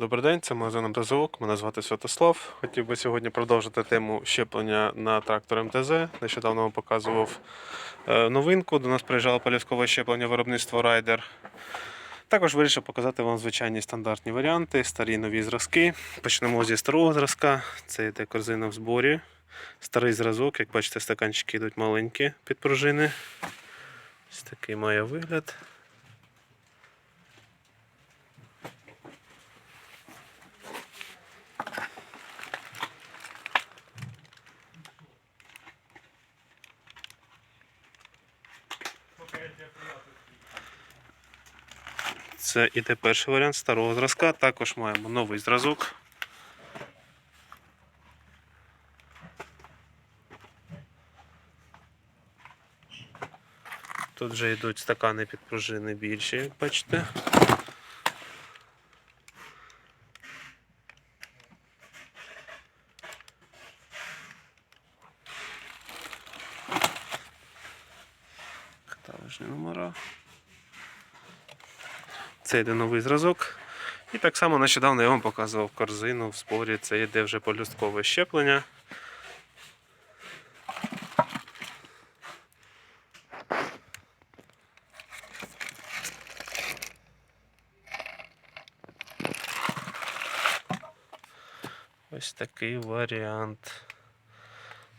Добрий день, це магазин МТЗОК. Мене звати Святослав. Хотів би сьогодні продовжити тему щеплення на трактор МТЗ. Нещодавно вам показував е, новинку. До нас приїжджало поліскове щеплення виробництва Райдер. Також вирішив показати вам звичайні стандартні варіанти, старі нові зразки. Почнемо зі старого зразка. Це йде корзина в зборі. Старий зразок, як бачите, стаканчики йдуть маленькі під пружини. Ось такий має вигляд. Це іде перший варіант старого зразка. Також маємо новий зразок. Тут вже йдуть стакани під пружини більші, бачите. Каталежні номера. Це йде новий зразок. І так само нещодавно я вам показував корзину в спорі. Це йде вже полюсткове щеплення. Ось такий варіант.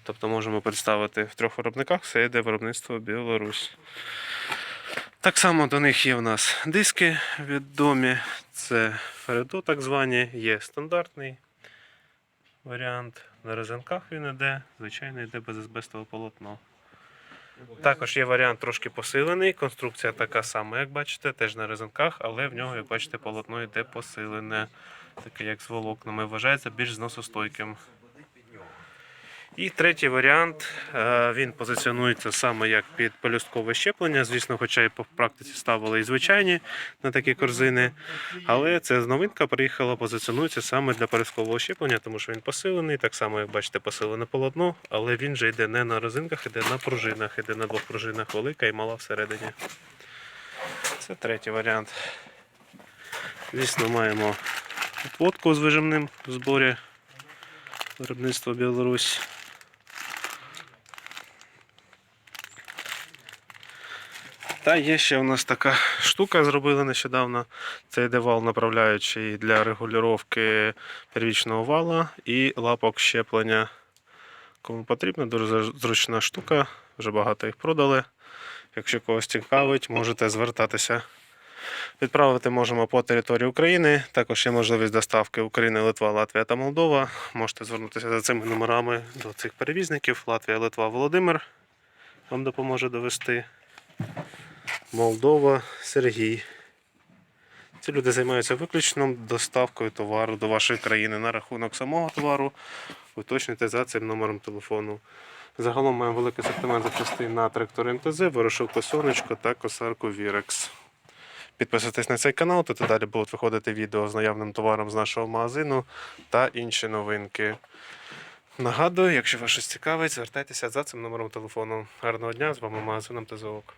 Тобто можемо представити в трьох виробниках, це йде виробництво Білорусь. Так само до них є в нас диски відомі. Це Фередо так звані, є стандартний варіант. На резинках він йде, звичайно, йде без азбестове полотно. Також є варіант трошки посилений. Конструкція така сама, як бачите, теж на резинках, але в нього, як бачите, полотно йде посилене, таке як з волокнами. Вважається більш зносостойким. І третій варіант, е, він позиціонується саме як під пелюсткове щеплення. Звісно, хоча і по практиці ставили і звичайні на такі корзини. Але це новинка приїхала, позиціонується саме для пелюсткового щеплення, тому що він посилений, так само, як бачите, посилене полотно, але він же йде не на резинках, йде на пружинах, йде на двох пружинах велика і мала всередині. Це третій варіант. Звісно, маємо лодку з вижимним в зборі. Виробництво Білорусь. Та є ще у нас така штука, зробили нещодавно. Це йде вал направляючий для регулювання первічного вала і лапок щеплення. Кому потрібно, дуже зручна штука, вже багато їх продали. Якщо когось цікавить, можете звертатися. Відправити можемо по території України. Також є можливість доставки України, Литва, Латвія та Молдова. Можете звернутися за цими номерами до цих перевізників. Латвія, Литва, Володимир вам допоможе довести. Молдова, Сергій. Ці люди займаються виключно доставкою товару до вашої країни на рахунок самого товару. Уточнюйте за цим номером телефону. Загалом маємо великий асортимент запчастин на трактор МТЗ, вирошилку сонечко та косарку Вірекс. Підписуйтесь на цей канал, і далі будуть виходити відео з наявним товаром з нашого магазину та інші новинки. Нагадую, якщо вас щось цікавить, звертайтеся за цим номером телефону. Гарного дня, з вами магазин МТЗОК.